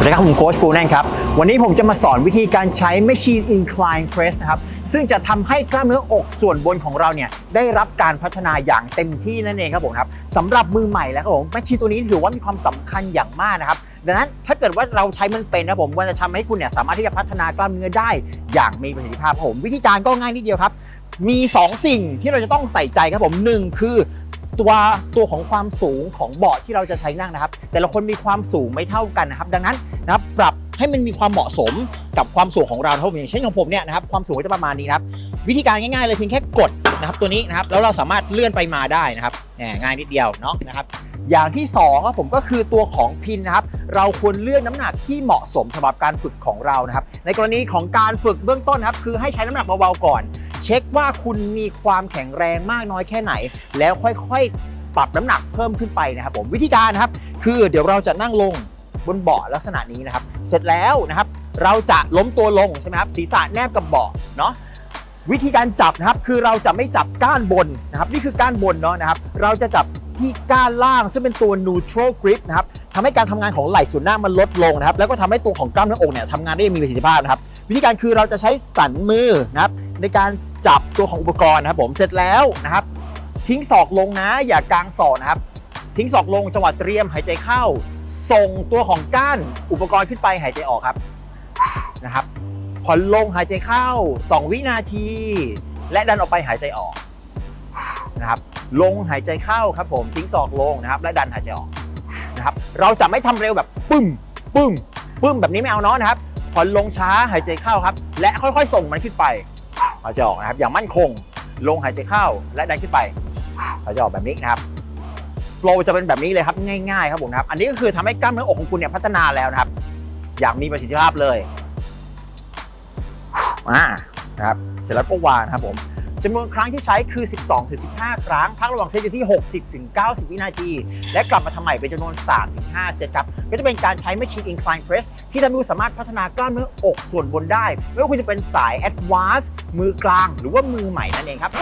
สวัสดีครับ ผมโค้ชปูแน่นครับ วันนี้ผมจะมาสอนวิธีการใช้ Machine Incline Press นะครับ ซึ่งจะทำให้กล้ามเนื้ออกส่วนบนของเราเนี่ย ได้รับการพัฒนาอย่างเต็มที่นั่นเองครับผมครับสำหรับมือใหม่แล้วครับผมแมชชีนตัวนี้ถือว่ามีความสำคัญอย่างมากนะครับดังนั้นถ้าเกิดว่าเราใช้มันเป็นนะผมมันจะทำให้คุณเนี่ยสามารถที่จะพัฒนากล้ามเนื้อได้อย่างมีประสิทธิภาพครับผม วิธีการก็ง่ายนิดเดียวครับมี 2 สิ่งที่เราจะต้องใส่ใจครับผมหนึ่งคือ ตัวตัวของความสูงของเบาะที่เราจะใช้นั่งนะครับ แต่ละคนมีความสูงไม่เท่ากันนะครับ ดังนั้นนะครับปรับให้มันมีความเหมาะสมกับความสูงของเราครับผมอย่างเช่นของผมเนี่ยนะครับความสูงก็จะประมาณนี้นะครับ วิธีการง่ายๆเลยเพียงแค่กดนะครับตัวนี้นะครับแล้วเราสามารถเลื่อนไปมาได้นะครับแหมง่ายนิดเดียวเนาะนะครับอย่างที่สองครับผมก็คือตัวของพินนะครับ เราควรเลือกน้ำหนักที่เหมาะสมสำหรับการฝึกของเรานะครับ ในกรณีของการฝึกเบื้องต้นนะครับคือให้ใช้น้ำหนักเบาๆก่อน เช็คว่าคุณมีความแข็งแรงมากน้อยแค่ไหน แล้วค่อยๆ ปรับน้ำหนักเพิ่มขึ้นไปนะครับผมวิธีการนะครับ คือเดี๋ยวเราจะนั่งลงบนเบาะลักษณะนี้นะครับ เสร็จแล้วนะครับ เราจะล้มตัวลงใช่ไหมครับศีรษะแนบกับเบาะเนาะวิธีการจับนะครับคือเราจะไม่จับก้านบนนะครับนี่คือก้านบนเนาะนะครับ เราจะจับที่ก้านล่างซึ่งเป็นตัว neutral grip นะครับทำให้การทำงานของไหล่ส่วนหน้ามันลดลงนะครับ แล้วก็ทำให้ตัวของกล้ามเนื้ออกเนี่ยทำงานได้มีประสิทธิภาพนะครับ วิธีการคือเราจะใช้สันมือนะครับในการ จับตัวของอุปกรณ์นะครับผมเสร็จแล้วนะครับ ทิ้งศอกลงนะอย่ากางศอกนะครับ ทิ้งศอกลงจังหวะเตรียมหายใจเข้า ส่งตัวของก้านอุปกรณ์ขึ้นไปหายใจออกครับนะครับผ่อนลงหายใจเข้า 2 วินาที และดันออกไปหายใจออกนะครับลงหายใจเข้าครับผมทิ้งศอกลงนะครับ และดันหายใจออกนะครับเราจะไม่ทำเร็วแบบปึ้มปึ้มปึ้มแบบนี้ไม่เอาเนาะนะครับผ่อนลงช้าหายใจเข้าครับ และค่อยๆ ส่งมันขึ้นไป หาใจออกนะครับ อย่างมั่นคง ลงหายใจเข้าและดันขึ้นไปหายใจออกแบบนี้นะครับโฟล์จะเป็นแบบนี้เลยครับง่ายๆครับผมนะครับ อันนี้ก็คือทำให้กล้ามเนื้ออกของคุณเนี่ยพัฒนาแล้วนะครับ อย่างมีประสิทธิภาพเลยอ่านะครับ เสร็จแล้วก็วางนะครับผม จำนวนครั้งที่ใช้คือ 12 ถึง 15 ครั้ง พักระหว่างเซตอยู่ที่ 60 ถึง 90 วินาที และกลับมาทำใหม่เป็นจำนวน 3 ถึง 5 เซตครับ ก็จะเป็นการใช้ Machine Incline Press ที่ทำให้คุณสามารถพัฒนากล้ามเนื้ออกส่วนบนได้ ไม่ว่าคุณจะเป็นสาย Advanced มือกลาง หรือว่ามือใหม่นั่นเองครับ